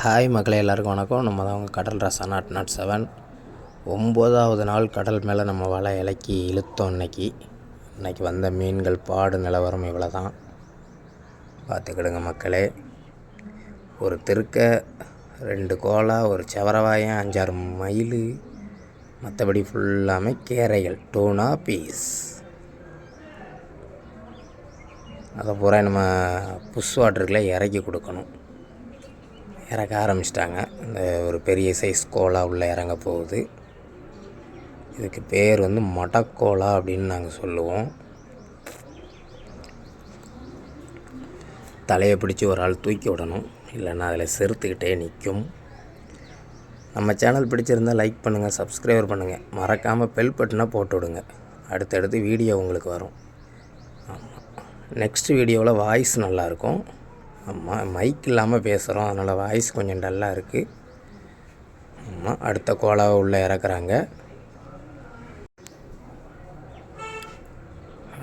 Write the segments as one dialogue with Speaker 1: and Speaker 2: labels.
Speaker 1: Hi மக்களே எல்லாருக்கும் வணக்கம். நம்ம தான் உங்கள் கடல் ரசா நாட் நாட் செவன். ஒம்போதாவது நாள் கடல் மேலே நம்ம வலை இலக்கி இழுத்தோம் இன்றைக்கி இன்னைக்கு வந்த மீன்கள் பாடு நிலவரம் இவ்வளோ தான் பார்த்துக்கிடுங்க மக்களே. ஒரு திருக்க ரெண்டு கோலா ஒரு செவரவாயம் அஞ்சாறு மயில் மற்றபடி ஃபுல்லாமே கேரைகள். டூனா பீஸ் அதை பூரா நம்ம புஷ் வாட்டருக்குள்ளே இறக்கி கொடுக்கணும். இறக்க ஆரம்பிச்சிட்டாங்க. இந்த ஒரு பெரிய சைஸ் கோலா உள்ளே இறங்க போகுது. இதுக்கு பேர் வந்து மடக்கோலா அப்படின்னு நாங்கள் சொல்லுவோம். தலையை பிடிச்சி ஒரு ஆள் தூக்கி விடணும். இல்லைன்னா அதில் செருத்துக்கிட்டே நிற்கும். நம்ம சேனல் பிடிச்சிருந்தால் லைக் பண்ணுங்கள் சப்ஸ்கிரைபர் பண்ணுங்கள் மறக்காமல் பெல் பட்டனை போட்டு விடுங்க. அடுத்தடுத்து வீடியோ உங்களுக்கு வரும். ஆமாம் நெக்ஸ்ட் வீடியோவில் வாய்ஸ் நல்லாயிருக்கும் ஆமாம் மைக் இல்லாமல் பேசுகிறோம் அதனால் வாய்ஸ் கொஞ்சம் டல்லாக இருக்குது ஆமாம் அடுத்த கோலாவை உள்ளே இறக்குறாங்க.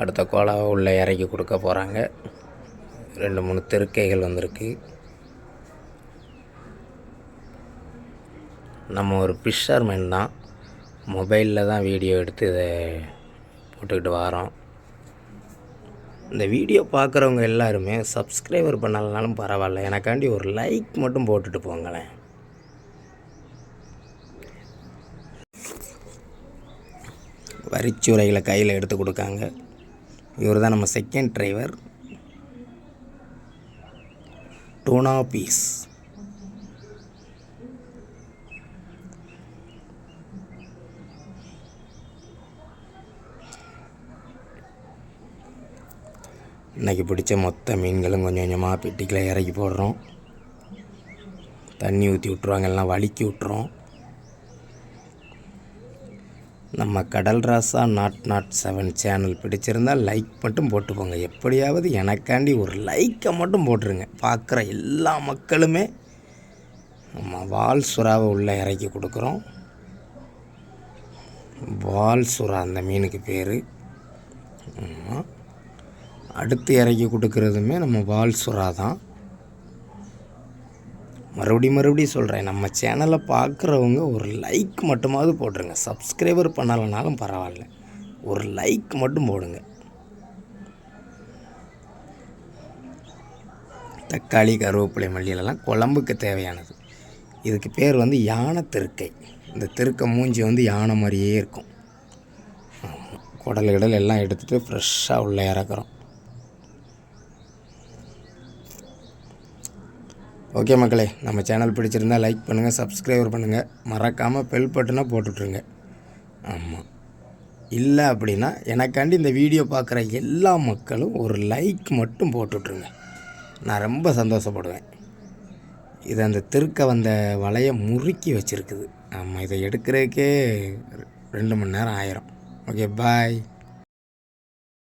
Speaker 1: அடுத்த கோலாவை உள்ளே இறக்கி கொடுக்க போகிறாங்க ரெண்டு மூணு திருக்கைகள் வந்திருக்கு. நம்ம ஒரு ஃபிஷர்மேன் தான். மொபைலில் தான் வீடியோ எடுத்து இதை போட்டுக்கிட்டு வரோம் இந்த வீடியோ பார்க்குறவங்க எல்லாருமே சப்ஸ்கிரைபர் பண்ணலனாலும் பரவாயில்ல. எனக்காண்டி ஒரு லைக் மட்டும் போட்டுட்டு போங்களேன். வரிச்சுரைகளை கையில் எடுத்து கொடுக்காங்க. இவர் தான் நம்ம செகண்ட் டிரைவர் டூனா பீஸ் இன்றைக்கி பிடிச்ச மொத்த மீன்களும் கொஞ்சம் கொஞ்சமாக பெட்டிக்கில் இறக்கி போடுறோம். தண்ணி ஊற்றி விட்ருவாங்க எல்லாம் வலிக்கி விட்ருவோம் நம்ம கடல் ராசா நாட் நாட் செவன் சேனல் பிடிச்சிருந்தால் லைக் மட்டும் போட்டுப்போங்க எப்படியாவது எனக்காண்டி ஒரு லைக்கை மட்டும் போட்டுருங்க. பார்க்குற எல்லா மக்களுமே நம்ம வால் சுறாவை உள்ளே இறக்கி கொடுக்குறோம். வால் சுறா அந்த மீனுக்கு பேர். ஆமாம் அடுத்து இறக்கி கொடுக்குறதுமே நம்ம வால் சுறா தான். மறுபடி மறுபடியும் சொல்கிறேன் நம்ம சேனலை பார்க்குறவங்க ஒரு லைக் மட்டுமாவது போட்டுருங்க. சப்ஸ்கிரைபர் பண்ணலைனாலும் பரவாயில்ல. ஒரு லைக் மட்டும் போடுங்க. தக்காளி கருவேப்பிலை மல்லியிலலாம் குழம்புக்கு தேவையானது. இதுக்கு பேர் வந்து யானை திருக்கை. இந்த திருக்கை மூஞ்சி வந்து யானை மாதிரியே இருக்கும். குடல் கிடல் எல்லாம் எடுத்துகிட்டு ஃப்ரெஷ்ஷாக உள்ளே இறக்குறோம். ஓகே மக்களே நம்ம சேனல் பிடிச்சிருந்தால் லைக் பண்ணுங்கள் சப்ஸ்கிரைபர் பண்ணுங்கள் மறக்காமல் பெல் பட்டனை போட்டுட்ருங்க. ஆமாம் இல்லை அப்படின்னா எனக்காண்டி இந்த வீடியோ பார்க்குற எல்லா மக்களும் ஒரு லைக் மட்டும் போட்டுட்ருங்க. நான் ரொம்ப சந்தோஷப்படுவேன். இது அந்த திருக்க வந்த வலையை முறுக்கி வச்சுருக்குது. ஆமாம் இதை எடுக்கிறதுக்கே ரெண்டு மணி நேரம் ஆயிரும். Okay bye.